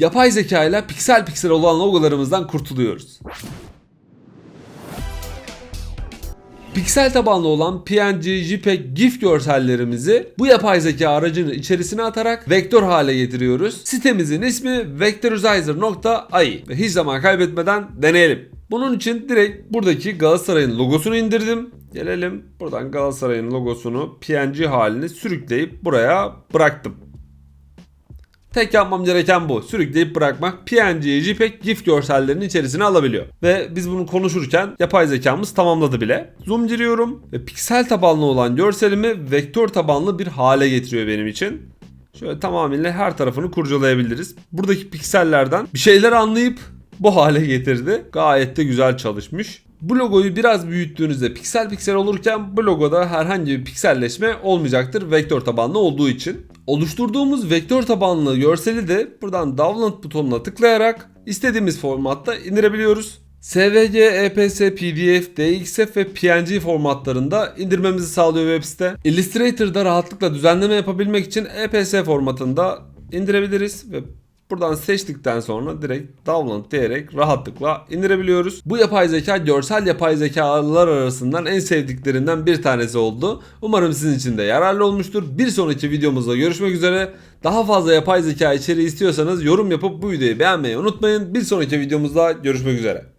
Yapay zeka ile piksel piksel olan logolarımızdan kurtuluyoruz. Piksel tabanlı olan PNG, JPEG, GIF görsellerimizi bu yapay zeka aracının içerisine atarak vektör hale getiriyoruz. Sitemizin ismi vectorizer.ai ve hiç zaman kaybetmeden deneyelim. Bunun için direkt buradaki Galatasaray'ın logosunu indirdim. Gelelim buradan Galatasaray'ın logosunu PNG haline sürükleyip buraya bıraktım. Tek yapmam gereken bu. Sürükleyip bırakmak PNG, JPEG, GIF görsellerinin içerisine alabiliyor. Ve biz bunu konuşurken yapay zekamız tamamladı bile. Zoom giriyorum ve piksel tabanlı olan görselimi vektör tabanlı bir hale getiriyor benim için. Şöyle tamamıyla her tarafını kurcalayabiliriz. Buradaki piksellerden bir şeyler anlayıp bu hale getirdi. Gayet de güzel çalışmış. Bu logoyu biraz büyüttüğünüzde piksel piksel olurken bu logoda herhangi bir pikselleşme olmayacaktır vektör tabanlı olduğu için. Oluşturduğumuz vektör tabanlı görseli de buradan download butonuna tıklayarak istediğimiz formatta indirebiliyoruz. SVG, EPS, PDF, DXF ve PNG formatlarında indirmemizi sağlıyor web site. Illustrator'da rahatlıkla düzenleme yapabilmek için EPS formatında indirebiliriz ve Buradan seçtikten sonra direkt download diyerek rahatlıkla indirebiliyoruz. Bu yapay zeka görsel yapay zekalar arasından en sevdiklerinden bir tanesi oldu. Umarım sizin için de yararlı olmuştur. Bir sonraki videomuzda görüşmek üzere. Daha fazla yapay zeka içeriği istiyorsanız yorum yapıp bu videoyu beğenmeyi unutmayın. Bir sonraki videomuzda görüşmek üzere.